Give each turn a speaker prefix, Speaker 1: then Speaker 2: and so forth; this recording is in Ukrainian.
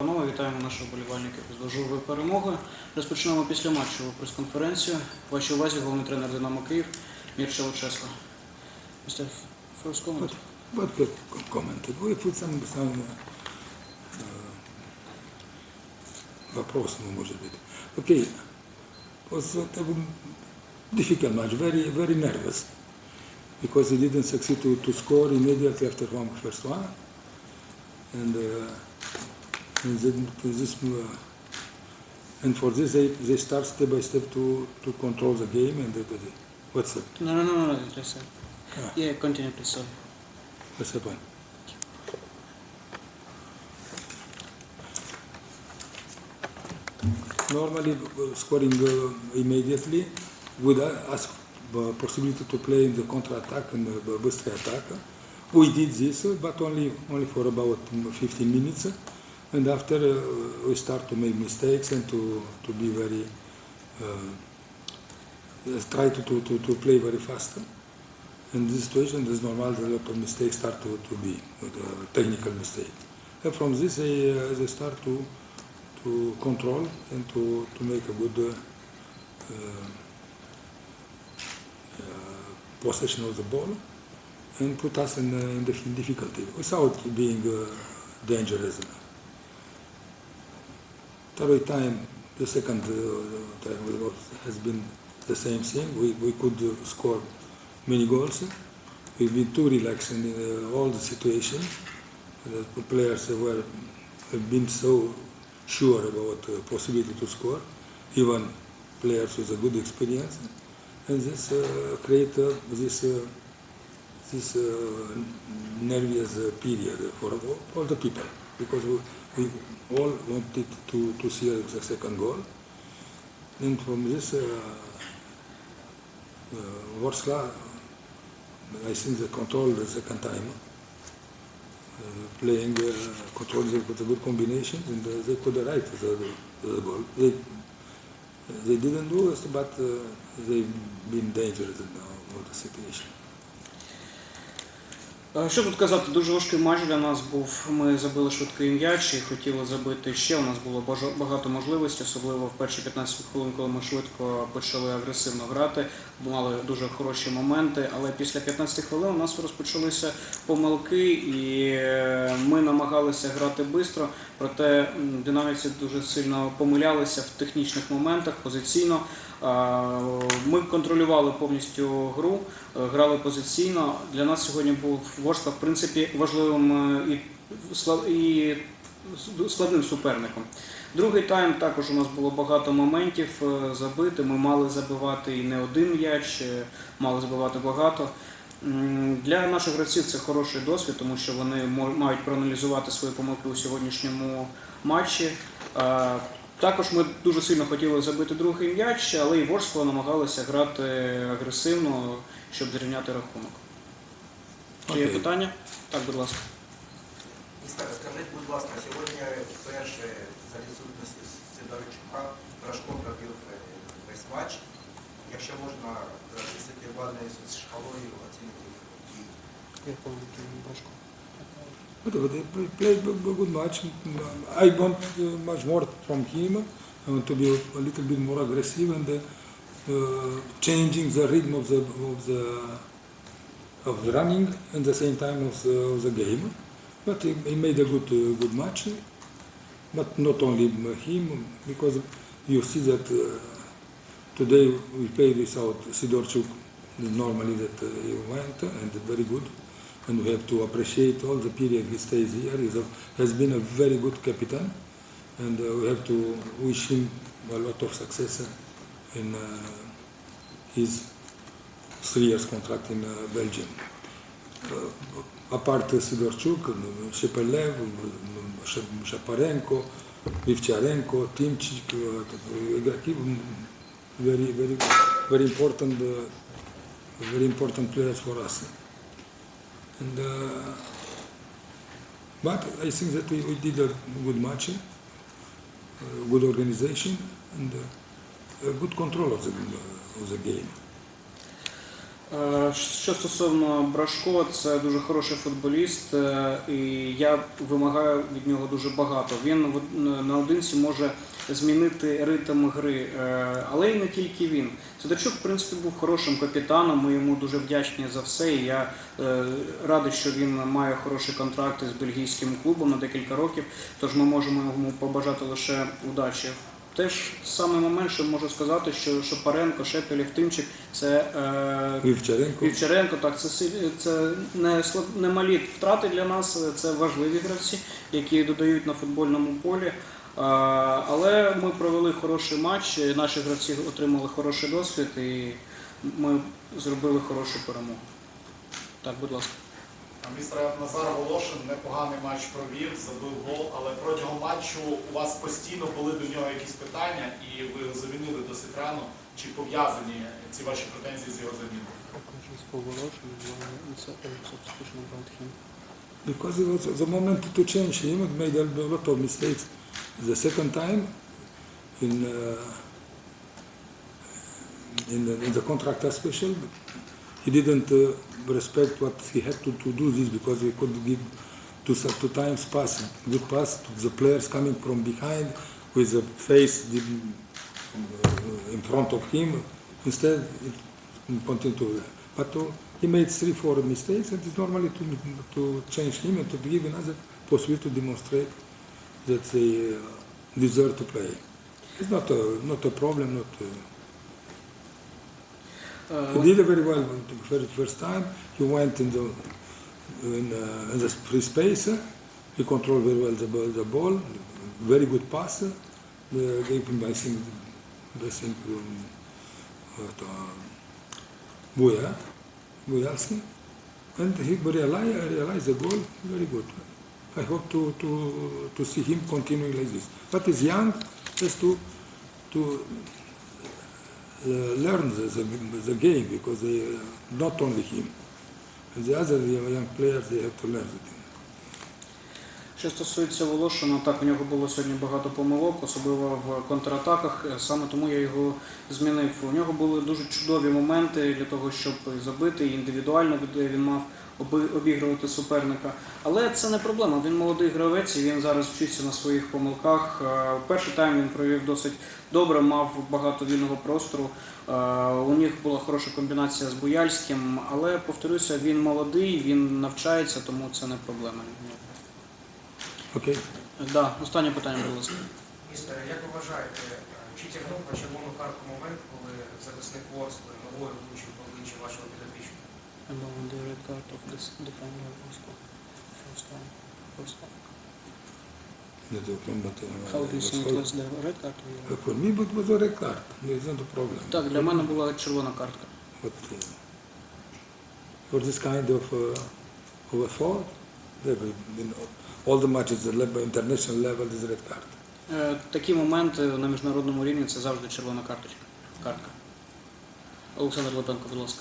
Speaker 1: Панове, вітаємо наших вболівальників з важливою перемогою. Розпочнемо після матчеву прес-конференцію. Вашій увазі головний тренер Динамо Київ Мірча Луческо. Mr. First comment.
Speaker 2: What we commented? We put some, some uh, вопрос, ну, может быть. Okay, was difficult match, very, very nervous, because he didn't succeed to, to score immediately after one first one, and, uh, and then this, uh, and for this they, they start step by step to, to control the game, and they, what's up?
Speaker 1: No, no, no, no, just uh,
Speaker 2: Ah.
Speaker 1: yeah, continue please, sorry.
Speaker 2: What's point? Normally, uh, scoring uh, immediately would uh, ask the possibility to play in the counter-attack and the booster attack. We did this, but only only for about mm, 15 minutes, and after uh, we start to make mistakes and to, to be very uh, try to, to, to, to play very fast. In this situation, it's normal that a lot of mistakes start to, to be technical mistake. And from this, they, uh, they start to, to control and to, to make a good uh, uh, uh, possession of the ball and put us in, uh, in the difficulty without being uh, dangerous. Third time, the second uh, time was, has been the same thing. We, we could uh, score many goals. We've been too relaxed in uh, all the situation. The players were have been so sure about the possibility to score, even players with a good experience, and this uh, create this uh, this uh, nervous period for all the people because we, all wanted to, to see the second goal, and from this. Uh, uh, Warsaw, I think they controlled the second time, uh, playing uh, control the- with a good combination, and uh, they could write the, the goal. They, they didn't do it, but uh, they've been dangerous in the situation.
Speaker 1: Е, Що тут казати, дуже важкий матч для нас був. Ми забили швидкий м'яч і хотіли забити ще. У нас було багато можливостей, особливо в перші 15 хвилин, коли ми швидко почали агресивно грати. Мали дуже хороші моменти, але після 15 хвилин у нас розпочалися помилки, і е, ми намагалися грати швидко, проте динаміці дуже сильно помилялися в технічних моментах позиційно. Ми контролювали повністю гру, е, грали позиційно. Для нас сьогодні був Ворскла, в принципі, важливим е, і складним суперником. Другий тайм також у нас було багато моментів е, забити. Ми мали забивати і не один м'яч, мали забивати багато. Для наших гравців це хороший досвід, тому що вони мають проаналізувати свої помилки у сьогоднішньому матчі. Також ми дуже сильно хотіли забити другий м'яч, але і Ворскла намагалися грати агресивно, щоб зрівняти рахунок. Чи є
Speaker 2: Окей.
Speaker 1: питання? Так, будь ласка.
Speaker 3: Містер, скажіть, будь ласка, сьогодні вперше за відсутності Сидорчука Брашко пробив е, весь матч. Якщо можна за 10 бальною шкалою оцінити дії.
Speaker 2: But they played a good match. I want uh, much more from him. I want to be a little bit more aggressive and uh, changing the rhythm of the of the of the running and the same time of the, of the game. But he, he made a good uh, good match. But not only him, because you see that uh, today we played without Sidorchuk. Normally that uh, he went and very good and we have to appreciate all the period he stays here. He has been a very good captain, and uh, we have to wish him a lot of success in uh, his three years contract in uh, Belgium. Uh, apart Sidorchuk, Shepelev, Shaparenko, Vivcharenko, Timchik, uh, игроки, very, very, very important, uh, very important players for us. And, uh, but I think that we, we did a good match, uh, good organization, and uh, a good control of the, of the game.
Speaker 1: Е, Що стосовно Брашко, це дуже хороший футболіст, е, і я вимагаю від нього дуже багато. Він наодинці може змінити ритм гри, е, але й не тільки він. Сидорчук, в принципі, був хорошим капітаном. Ми йому дуже вдячні за все. І я радий, що він має хороший контракт із бельгійським клубом на декілька років. Тож ми можемо йому побажати лише удачі. Теж самий момент, що можу сказати, що Шапаренко, Шепелів, Тимчик це е,
Speaker 2: Вівчаренко.
Speaker 1: Вівчаренко, так, це, це не, не малі втрати для нас, це важливі гравці, які додають на футбольному полі. А, Але ми провели хороший матч, наші гравці отримали хороший досвід і ми зробили хорошу перемогу. Так, будь ласка.
Speaker 4: Містер Назар Волошин непоганий матч провів, забив гол, але протягом матчу у вас постійно були до нього якісь питання, і ви замінили досить рано. Чи пов'язані ці ваші претензії з його заміною?
Speaker 2: Because it was the moment to change him, made a lot of mistakes. The second time, in uh, in, the, in the contractor special, he didn't uh, respect what he had to, to do this because he could give two, two times pass, good pass to the players coming from behind with the face uh, in front of him. Instead, it continued to. But uh, he made three, four mistakes, and it's normally to, to change him and to give another possibility to demonstrate that they uh, deserve to play. It's not a, not a problem, not. Uh, he did very well the very first time. He went in the in, uh, in the free space. He controlled very well the ball. The ball. Very good pass. Uh, gave him, I think, the thing um, uh. And he realized, realized the goal. Very good. I hope to, to, to see him continuing like this. But he's young, just to to learn the, the, the game because they, uh, not only him. And the other young players, they have to learn the game.
Speaker 1: Що стосується Волошина, так у нього було сьогодні багато помилок, особливо в контратаках. Е, Саме тому я його змінив. У нього були дуже чудові моменти для того, щоб забити, індивідуально де він мав обігрувати суперника. Але це не проблема. Він молодий гравець, і він зараз вчиться на своїх помилках. Е, Перший тайм він провів досить добре, мав багато вільного простору. Е, У них була хороша комбінація з Буяльським, але повторюся, він молодий, він навчається, тому це не проблема.
Speaker 2: Okay.
Speaker 1: Да, останнє питання, будь ласка.
Speaker 5: Містер, як ви вважаєте, е, чи тягнув на червону картку момент, коли захисник Ворскли ногою влучив по обличчю вашого підопічного?
Speaker 1: Along the red card of this defender of Moscow. First one. First one.
Speaker 2: Not a problem, but, uh,
Speaker 1: How do you
Speaker 2: was
Speaker 1: think it
Speaker 2: called-
Speaker 1: was the red card or
Speaker 2: Uh,
Speaker 1: yellow?
Speaker 2: For me, but was a red card. It's not a problem.
Speaker 1: Так, для мене була червона картка.
Speaker 2: Uh, for this kind of uh, of a no, all the matches international level is red card.
Speaker 1: Е, Такі моменти на міжнародному рівні це завжди червона карточка. Картка. Олександр Лапенко, будь ласка.